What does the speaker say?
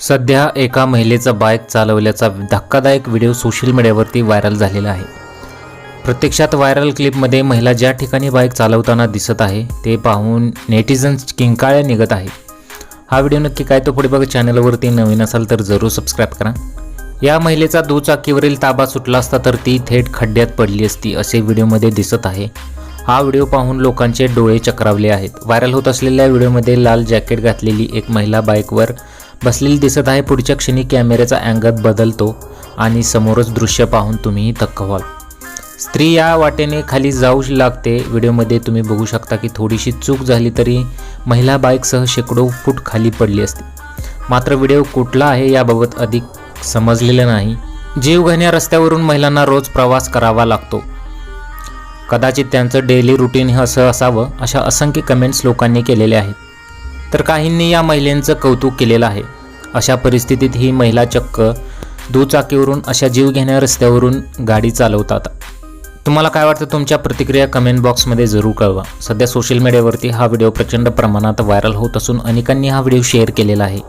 सध्या एका महिलेचा बाईक चालवल्याचा धक्कादायक व्हिडिओ सोशल मीडियावरती व्हायरल झालेला आहे. प्रत्यक्षात व्हायरल क्लिपमध्ये महिला ज्या ठिकाणी बाईक चालवताना दिसत आहे ते पाहून नेटिझन्स किंकाळ्या निघत आहे. हा व्हिडिओ नक्की काय तो पुढे बघा चॅनलवरती नवीन असाल तर जरूर सबस्क्राईब करा. या महिलेचा दुचाकीवरील ताबा सुटला असता तर ती थेट खड्ड्यात पडली असती असे व्हिडिओमध्ये दिसत आहे. हा व्हिडिओ पाहून लोकांचे डोळे चक्रावले आहेत. व्हायरल होत असलेल्या व्हिडिओमध्ये लाल जॅकेट घातलेली एक महिला बाईकवर बसलेली दिसत आहे. पुढच्या क्षणी कॅमेऱ्याचा अँगल बदलतो आणि समोरच दृश्य पाहून तुम्ही थक्क व्हाल. स्त्री या वाटेने खाली जाऊ लागते. व्हिडिओमध्ये तुम्ही बघू शकता की थोडीशी चूक झाली तरी महिला बाईकसह शेकडो फूट खाली पडली असते. मात्र व्हिडिओ कुठला आहे याबाबत अधिक समजलेलं नाही. जीवघेण्या रस्त्यावरून महिलांना रोज प्रवास करावा लागतो. कदाचित त्यांचं डेली रुटीन हे असं असावं अशा असंख्य कमेंट्स लोकांनी केलेले आहेत. तर काहींनी या महिलेचं कौतुक केलेलं आहे. अशा परिस्थितीत ही महिला चक्क दुचाकीवरून अशा जीवघेण्या रस्त्यावरून गाडी चालवतात. तुम्हाला काय वाटतं तुमच्या प्रतिक्रिया कमेंट बॉक्समध्ये जरूर कळवा. सध्या सोशल मीडियावरती हा व्हिडिओ प्रचंड प्रमाणात व्हायरल होत असून अनेकांनी हा व्हिडिओ शेअर केलेला आहे.